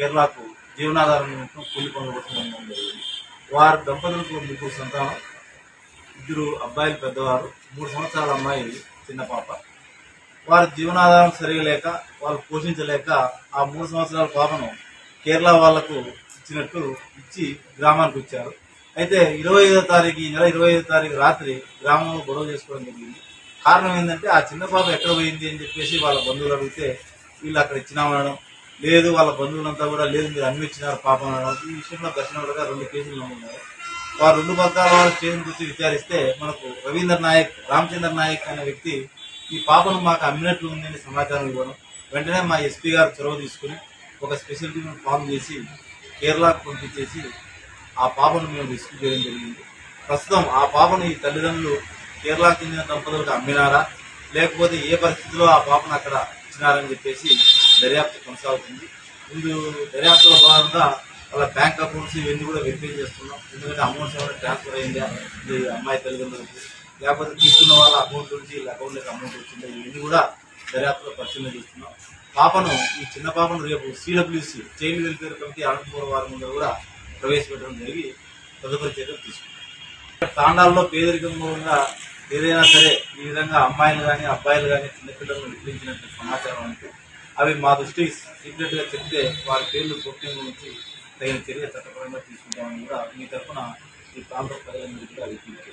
కేరళకు జీవనాధారం కూలి పనులు జరిగింది. వారి దంపతులకు ముగ్గురు సంతానం ఇద్దరు అబ్బాయిలు పెద్దవారు మూడు సంవత్సరాల అమ్మాయి చిన్న పాప. వారి జీవనాధారం సరిగా లేక వాళ్ళు పోషించలేక ఆ మూడు సంవత్సరాల పాపను కేరళ వాళ్ళకు ఇచ్చినట్టు ఇచ్చి గ్రామానికి వచ్చారు. అయితే ఇరవై ఐదో తారీఖు ఈ నెల ఇరవై ఐదో తారీఖు రాత్రి గ్రామంలో గొడవ చేసుకోవడం జరిగింది. కారణం ఏంటంటే ఆ చిన్న పాప ఎక్కడ పోయింది అని చెప్పేసి వాళ్ళ బంధువులు అడిగితే వీళ్ళు అక్కడ ఇచ్చినామనడం లేదు వాళ్ళ బంధువులంతా కూడా లేదు మీరు అన్ని పాపం ఈ విషయంలో దర్శనం రెండు కేసులు నమోదయ్యాయి వారు రెండు పథకాల వారు స్టేషన్ గురించి విచారిస్తే మనకు రవీందర్ నాయక్ రామచంద్ర నాయక్ అనే వ్యక్తి ఈ పాపను మాకు అమ్మినట్లు ఉందని సమాచారం ఇవ్వడం. వెంటనే మా ఎస్పీ గారు చొరవ తీసుకుని ఒక స్పెషల్ టీమ్ ఫామ్ చేసి కేరళకు పంపించేసి ఆ పాపను మేము రిస్క్ చేయడం జరిగింది. ప్రస్తుతం ఆ పాపను ఈ తల్లిదండ్రులు కేరళకు చెందిన దంపతులకు అమ్మినారా? లేకపోతే ఏ పరిస్థితిలో ఆ పాపను అక్కడ ఇచ్చినారని చెప్పేసి దర్యాప్తు కొనసాగుతుంది. ముందు దర్యాప్తులో భాగంగా వాళ్ళ బ్యాంక్ అకౌంట్స్ ఇవన్నీ కూడా వెరిఫై చేస్తున్నాం. ఎందుకంటే అమౌంట్స్ ఏమైనా ట్రాన్స్ఫర్ అయిందా ఈ అమ్మాయి తల్లిదండ్రులకు. లేకపోతే తీసుకున్న వాళ్ళ అకౌంట్ నుంచి వీళ్ళ అకౌంట్లోకి అమౌంట్ వచ్చిందా? ఇవన్నీ కూడా దర్యాప్తులో పరిశీలన చేస్తున్నాం. పాపను ఈ చిన్న పాపను రేపు CWC child welfare committee Anantapuram వారి ముందు కూడా ప్రవేశపెట్టడం జరిగి తదుపరి చర్యలు తీసుకుంటాం. తాండాల్లో పేదరికంగా ఉన్న ఏదైనా సరే ఈ విధంగా అమ్మాయిలు కానీ అబ్బాయిలు కానీ చిన్నపిల్లలను విక్రించినట్టు సమాచారం అంటే అవి మా దృష్టికి సీక్రెట్గా చెప్తే వారి పేర్లు గుర్తింపు నుంచి తగిన చర్య చట్టపరంగా తీసుకుంటామని కూడా మీ తరఫున ఈ ప్రాంత ప్రజలందరికీ కూడా విజ్ఞప్తి